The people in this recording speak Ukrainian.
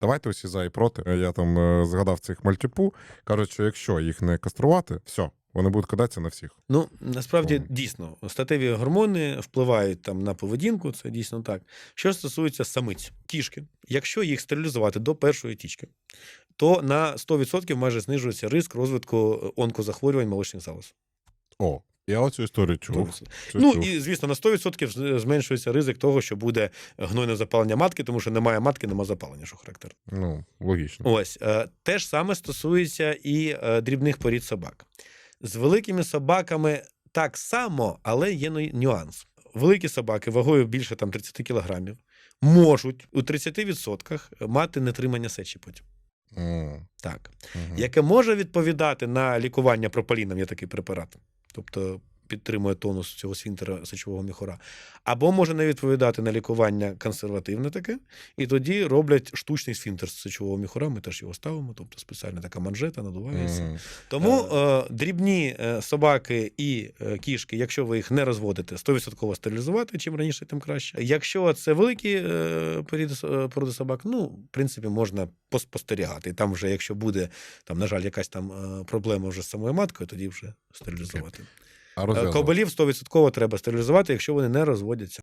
Давайте усі за і проти. Я там е, згадав цих мальтіпу. Кажуть, що якщо їх не каструвати, все, вони будуть кидатися на всіх. Ну, насправді, Мгм. дійсно, статеві гормони впливають там на поведінку, це дійсно так. Що стосується самиць, кішки, якщо їх стерилізувати до першої тічки, то на 100% майже знижується ризик розвитку онкозахворювань молочних залоз. О, я оцю історію чув. 100%. Ну чув. і звісно, на 100% зменшується ризик того, що буде гнойне запалення матки, тому що немає матки, немає запалення, що характерно. ну логічно. Ось е, те ж саме стосується і е, дрібних порід собак. З великими собаками так само, але є нюанс. Великі собаки вагою більше там 30 кілограмів можуть у 30% мати нетримання сечі потім. М, Так. мгм. Яке може відповідати на лікування прополіном, є такий препарат. Тобто підтримує тонус цього свінтера сечового міхура. Або може не відповідати на лікування консервативне таке, і тоді роблять штучний сфінтер з сечового міхура, ми теж його ставимо, тобто спеціальна така манжета надувається. Мгм. Тому е, дрібні е, собаки і е, кішки, якщо ви їх не розводите, 100% стерилізувати, чим раніше, тим краще. Якщо це великі е, породи, е, собак, ну, в принципі, можна поспостерігати. І там вже, якщо буде, там, на жаль, якась там е, проблема вже з самою маткою, тоді вже стерилізувати. Розв'язувати? 100% треба стерилізувати, якщо вони не розводяться.